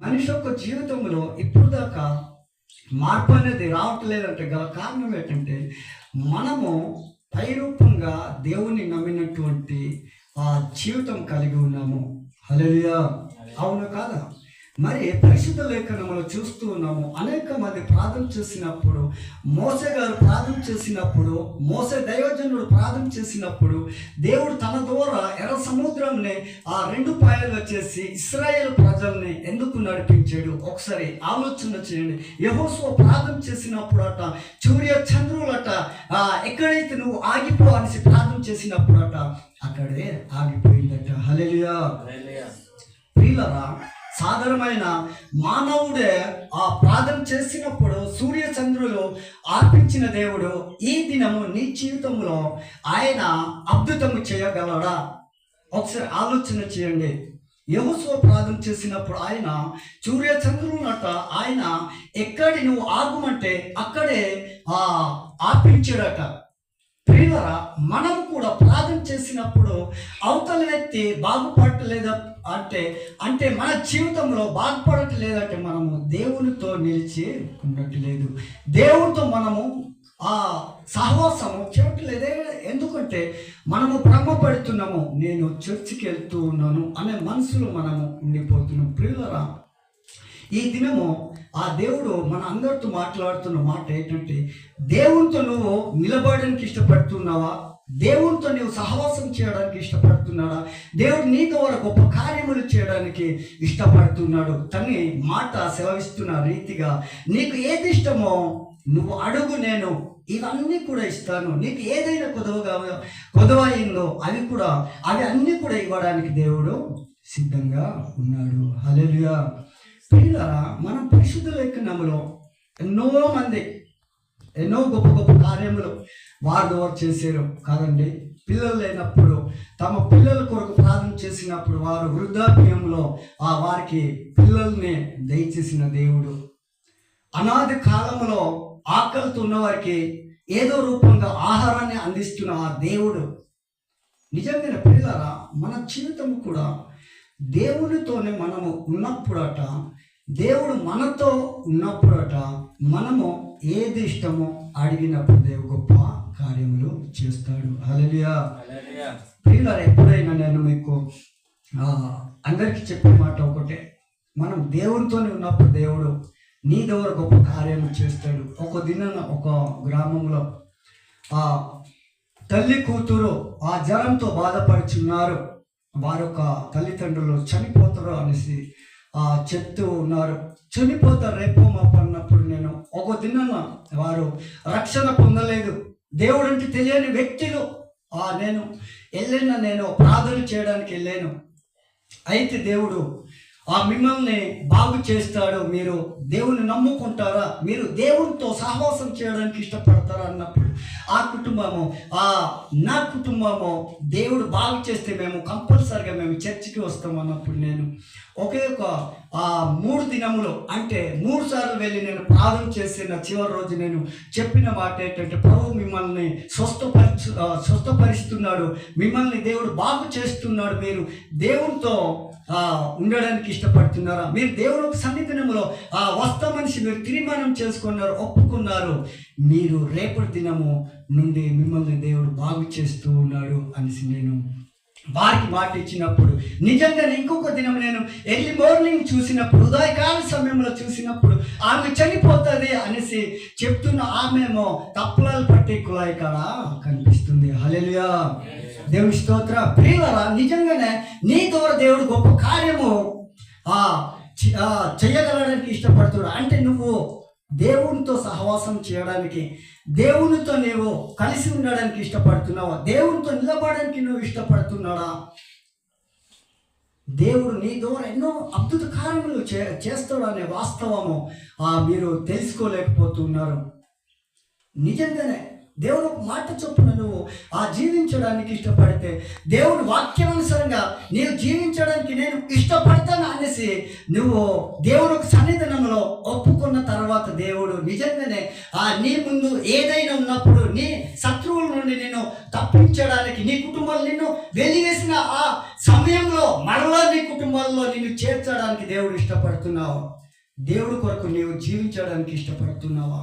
మనిషి యొక్క జీవితంలో ఇప్పుడు దాకా మార్పు అనేది రావట్లేదంటే గల కారణం ఏంటంటే మనము పైరూపంగా దేవుని నమ్మినటువంటి ఆ జీవితం కలిగి ఉన్నాము. హల్లెలూయా. అవును కాదా? మరి పరిశుద్ధ లేఖనములు చూస్తూ ఉన్నాము. అనేక మంది ప్రార్థన చేసినప్పుడు మోసే గారు ప్రార్థన చేసినప్పుడు మోసే దైవజనుడు ప్రార్థన చేసినప్పుడు దేవుడు తన ద్వారా ఎర్ర సముద్రంని ఆ రెండు పాయలుగా చేసి ఇస్రాయేల్ ప్రజల్ని ఎందుకు నడిపించాడు? ఒకసారి ఆలోచన చేయండి. యహోస్వ ప్రార్థన చేసినప్పుడు అట సూర్య చంద్రులట ఆ, ఎక్కడైతే నువ్వు ఆగిపో అనేసి ప్రార్థన చేసినప్పుడు అట అక్కడే ఆగిపోయిందట. హల్లెలూయా. ప్రియులరా సాధారణమైన మానవుడే ఆ ప్రార్థన చేసినప్పుడు సూర్య చంద్రులు ఆర్పించిన దేవుడు ఈ దినము నీ జీవితంలో ఆయన అద్భుతము చేయగలడా? ఒకసారి ఆలోచన చేయండి. యహోస్వ ప్రార్థన చేసినప్పుడు ఆయన సూర్యచంద్రులట ఆయన ఎక్కడి నువ్వు ఆగుమంటే అక్కడే ఆ ఆర్పించాడట ప్రియులరా మనం కూడా ప్రార్థన చేసినప్పుడు అవతల వ్యక్తి బాగుపడలేదా అంటే అంటే మన జీవితంలో బాగుపడట్లేదంటే మనము దేవునితో నిలిచి ఉండట్లేదు దేవునితో మనము ఆ సహవాసము చేయట్లేదే ఎందుకంటే మనము భ్రమపడుతున్నాము. నేను చర్చికి వెళ్తూ ఉన్నాను అనే మనసులో మనము ఉండిపోతున్నాం. ప్రియులరా ఈ దినము ఆ దేవుడు మన అందరితో మాట్లాడుతున్న మాట ఏంటంటే దేవునితో నువ్వు నిలబడడానికి ఇష్టపడుతున్నావా? దేవునితో నువ్వు సహవాసం చేయడానికి ఇష్టపడుతున్నాడా? దేవుడు నీతో వరకు గొప్ప కార్యములు చేయడానికి ఇష్టపడుతున్నాడు. తని మాట సెలవిస్తున్న రీతిగా నీకు ఏది ఇష్టమో నువ్వు అడుగు నేను ఇవన్నీ కూడా ఇస్తాను. నీకు ఏదైనా కొదవగా కొదవైందో అవి కూడా అవి అన్నీ కూడా ఇవ్వడానికి దేవుడు సిద్ధంగా ఉన్నాడు. హల్లెలూయా. ప్రియులారా మనం పరిశుద్ధ లేఖనంలో ఎన్నో మంది ఎన్నో గొప్ప గొప్ప కార్యములు వారు ద్వారా చేశారు కాదండి. పిల్లలు లేనప్పుడు తమ పిల్లల కొరకు ప్రార్థన చేసినప్పుడు వారు వృద్ధాప్యంలో ఆ వారికి పిల్లల్ని దయచేసిన దేవుడు. అనాది కాలంలో ఆకలితో ఉన్నవారికి ఏదో రూపంగా ఆహారాన్ని అందిస్తున్న ఆ దేవుడు. నిజమైన పిల్లరా మన జీవితం కూడా దేవునితోనే మనము ఉన్నప్పుడట దేవుడు మనతో ఉన్నప్పుడట మనము ఏది ఇష్టమో అడిగినప్పుడు దేవుడు గొప్ప కార్యములు చేస్తాడు. హల్లెలూయా. ప్రియులారా ఎప్పుడైనా నేను మీకు ఆ, అందరికీ చెప్పే మాట ఒకటే. మనం దేవునితోనే ఉన్నప్పుడు దేవుడు నీ ద్వారా గొప్ప కార్యము చేస్తాడు. ఒక దినాన ఒక గ్రామంలో ఆ తల్లి కూతురు ఆ జ్వరంతో బాధపడుచున్నారు. వారి యొక్క తల్లిదండ్రులు చనిపోతారు అనేసి చెప్తూ ఉన్నారు. చనిపోతారు రేపు మాపన్నప్పుడు నేను ఒక దినాన వారు రక్షణ పొందలేదు. దేవుడు అంటే తెలియని వ్యక్తులు. ఆ నేను వెళ్ళిన నేను ప్రార్థన చేయడానికి వెళ్ళాను. అయితే దేవుడు ఆ మిమ్మల్ని బాగు చేస్తాడు. మీరు దేవుని నమ్ముకుంటారా? మీరు దేవునితో సహవాసం చేయడానికి ఇష్టపడతారా అన్నప్పుడు ఆ కుటుంబము ఆ నా కుటుంబము దేవుడు బాగు చేస్తే మేము కంపల్సరిగా మేము చర్చికి వస్తాం అన్నప్పుడు నేను ఒకే ఒక ఆ మూడు దినములు అంటే మూడు సార్లు వెళ్ళి నేను ప్రార్థన చేసిన చివరి రోజు నేను చెప్పిన మాట ఏంటంటే ప్రభు మిమ్మల్ని స్వస్థపరిచు స్వస్థపరుస్తున్నాడు. మిమ్మల్ని దేవుడు బాగు చేస్తున్నాడు. మీరు దేవునితో ఉండడానికి ఇష్టపడుతున్నారా? మీరు దేవుడు యొక్క సన్నిధానంలో ఆ వస్త మనిషి మీరు తీర్మానం చేసుకున్నారు ఒప్పుకున్నారు. మీరు రేపటి దినము నుండి మిమ్మల్ని దేవుడు బాగు చేస్తూ ఉన్నాడు అనేసి నేను వారికి మాట ఇచ్చినప్పుడు. నిజంగానే ఇంకొక దినం నేను ఎర్లీ మార్నింగ్ చూసినప్పుడు ఉదయకాల సమయంలో చూసినప్పుడు ఆమె చనిపోతుంది అనేసి చెప్తున్న ఆమెమో తప్పులాలు పట్టే కుళాయి కాడ కనిపిస్తుంది. హలెలుయా దేవుని స్తోత్ర. ప్రియులరా నిజంగానే నీ ద్వారా దేవుడు గొప్ప కార్యము ఆ చేయగలడానికి ఇష్టపడుతున్నాడు. అంటే నువ్వు దేవునితో సహవాసం చేయడానికి దేవునితో నీవు కలిసి ఉండడానికి ఇష్టపడుతున్నావా? దేవునితో నిలబడడానికి నువ్వు ఇష్టపడుతున్నాడా? దేవుడు నీ ద్వారా ఎన్నో అద్భుత కార్యములు చే చేస్తాడనే వాస్తవము ఆ, మీరు తెలుసుకోలేకపోతున్నారు. నిజంగానే దేవుడు ఒక మాట చొప్పున నువ్వు ఆ జీవించడానికి ఇష్టపడితే దేవుని వాక్యానుసారంగా నీవు జీవించడానికి నేను ఇష్టపడతాను అనేసి నువ్వు దేవుడు ఒక సన్నిధానంలో ఒప్పుకున్న తర్వాత దేవుడు నిజంగానే ఆ నీ ముందు ఏదైనా ఉన్నప్పుడు నీ శత్రువుల నుండి నేను తప్పించడానికి నీ కుటుంబాలు నిన్ను వెలివేసిన ఆ సమయంలో మరలా నీ కుటుంబాల్లో నిన్ను చేర్చడానికి దేవుడు ఇష్టపడుతున్నావు. దేవుడి కొరకు నీవు జీవించడానికి ఇష్టపడుతున్నావా?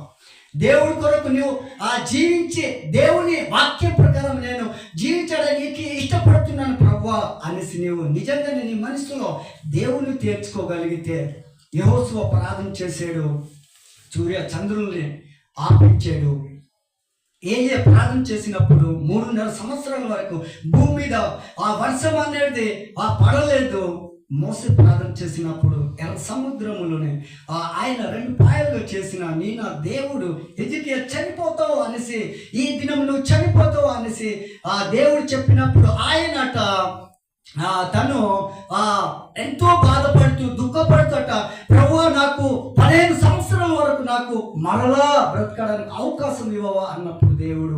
దేవుడి కొరకు నువ్వు ఆ జీవించే దేవుని వాక్య ప్రకారం నేను జీవించడానికి ఇష్టపడుతున్నాను ప్రభా అనేసి నీవు నిజంగానే నీ మనసులో దేవుని తీర్చుకోగలిగితే యహోసువ ప్రార్థన చేసాడు సూర్య చంద్రుల్ని ఆపించాడు. ఏ ఏ ప్రార్థన చేసినప్పుడు మూడున్నర సంవత్సరాల వరకు భూమి మీద ఆ వర్షం అనేది ఆ పడలేదు. మోసే ప్రార్థన చేసినప్పుడు ఎర్ర సముద్రములోనే ఆయన రెండు పాయలుగా చేసిన నీ నా దేవుడు ఎజికియా చనిపోతావు అనేసి ఈ దినం నువ్వు చనిపోతావు అనేసి ఆ దేవుడు చెప్పినప్పుడు ఆయనట ఆ, తను ఆ ఎంతో బాధపడుతూ దుఃఖపడుతట ప్రభు నాకు పదిహేను సంవత్సరాల వరకు నాకు మరలా బ్రతకడానికి అవకాశం ఇవ్వవా అన్నప్పుడు దేవుడు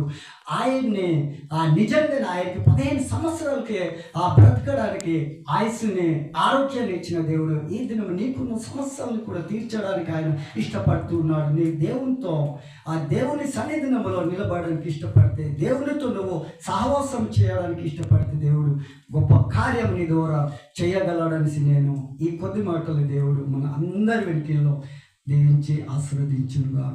ఆయన్ని ఆ నిజంగా ఆయనకి పదిహేను సంవత్సరాలకి ఆ బ్రతకడానికి ఆయుస్సుని ఆరోగ్యాన్ని ఇచ్చిన దేవుడు. ఈ దినం నీకున్న సమస్యలను కూడా తీర్చడానికి ఆయన ఇష్టపడుతూ ఉన్నాడు. నీ దేవునితో ఆ దేవుని సన్నిధినంలో నిలబడడానికి ఇష్టపడితే దేవునితో నువ్వు సహవాసం చేయడానికి ఇష్టపడితే దేవుడు గొప్ప కార్యం నీ ద్వారా చేయగలడనేసి నేను ఈ కొద్ది మాటలు దేవుడు మన అందరి వెంటిల్లో దీవించి ఆశీర్వదించుగా